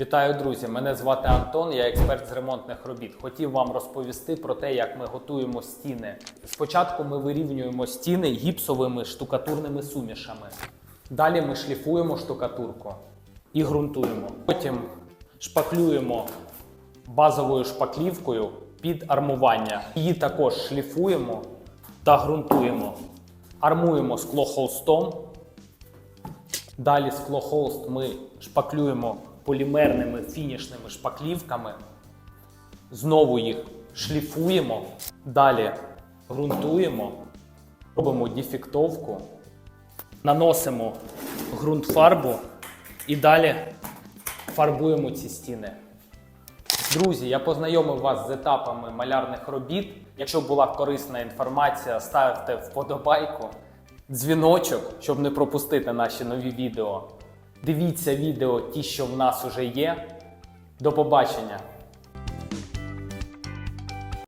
Вітаю, друзі! Мене звати Антон, я експерт з ремонтних робіт. Хотів вам розповісти про те, як ми готуємо стіни. Спочатку ми вирівнюємо стіни гіпсовими штукатурними сумішами. Далі ми шліфуємо штукатурку і ґрунтуємо. Потім шпаклюємо базовою шпаклівкою під армування. Її також шліфуємо та ґрунтуємо. Армуємо склохолстом. Далі склохолст ми шпаклюємо полімерними фінішними шпаклівками. Знову їх шліфуємо. Далі ґрунтуємо, робимо дефектовку, наносимо ґрунтфарбу і далі фарбуємо ці стіни. Друзі, я познайомив вас з етапами малярних робіт. Якщо була корисна інформація, ставте вподобайку, дзвіночок, щоб не пропустити наші нові відео. Дивіться відео, ті, що в нас уже є. До побачення!